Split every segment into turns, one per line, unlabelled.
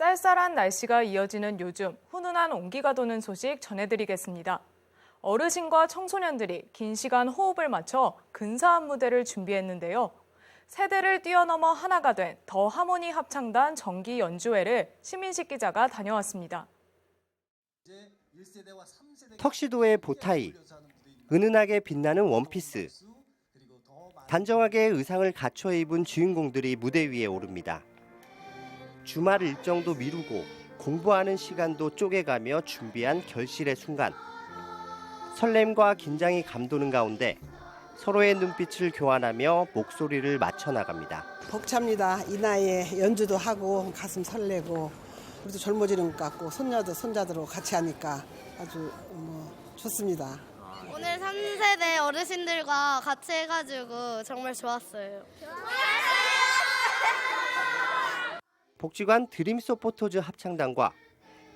쌀쌀한 날씨가 이어지는 요즘 훈훈한 온기가 도는 소식 전해드리겠습니다. 어르신과 청소년들이 긴 시간 호흡을 맞춰 근사한 무대를 준비했는데요. 세대를 뛰어넘어 하나가 된 더 하모니 합창단 정기 연주회를 시민식 기자가 다녀왔습니다.
턱시도의 보타이, 은은하게 빛나는 원피스, 단정하게 의상을 갖춰 입은 주인공들이 무대 위에 오릅니다. 주말 일정도 미루고 공부하는 시간도 쪼개가며 준비한 결실의 순간. 설렘과 긴장이 감도는 가운데 서로의 눈빛을 교환하며 목소리를 맞춰 나갑니다.
벅찹니다. 이 나이에 연주도 하고 가슴 설레고 우리도 젊어지는 것 같고 손녀도 손자들하고 같이 하니까 아주 뭐 좋습니다.
오늘 3세대 어르신들과 같이 해가지고 정말 좋았어요.
복지관 드림소포토즈 합창단과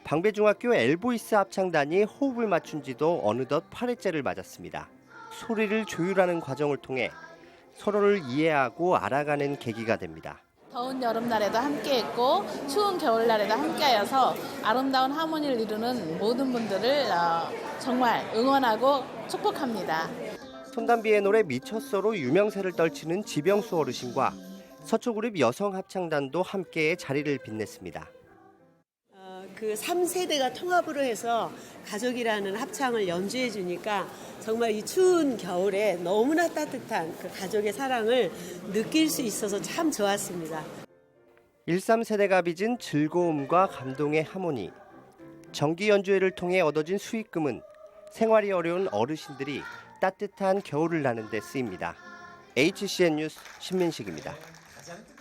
방배중학교 엘보이스 합창단이 호흡을 맞춘 지도 어느덧 8회째를 맞았습니다. 소리를 조율하는 과정을 통해 서로를 이해하고 알아가는 계기가 됩니다.
더운 여름날에도 함께했고 추운 겨울날에도 함께하여서 아름다운 하모니를 이루는 모든 분들을 어, 정말 응원하고 축복합니다.
손담비의 노래 미쳤어로 유명세를 떨치는 지병수 어르신과 서초그룹 여성 합창단도 함께 자리를 빛냈습니다.
어, 그 3세대가 통합으로 해서 가족이라는 합창을 연주해 주니까 정말 이 추운 겨울에 너무나 따뜻한 그 가족의 사랑을 느낄 수 있어서 참 좋았습니다.
13세대가 빚은 즐거움과 감동의 하모니. 정기 연주회를 통해 얻어진 수익금은 생활이 어려운 어르신들이 따뜻한 겨울을 나는 데 쓰입니다. HCN 뉴스 신민식입니다. ¿Sabes?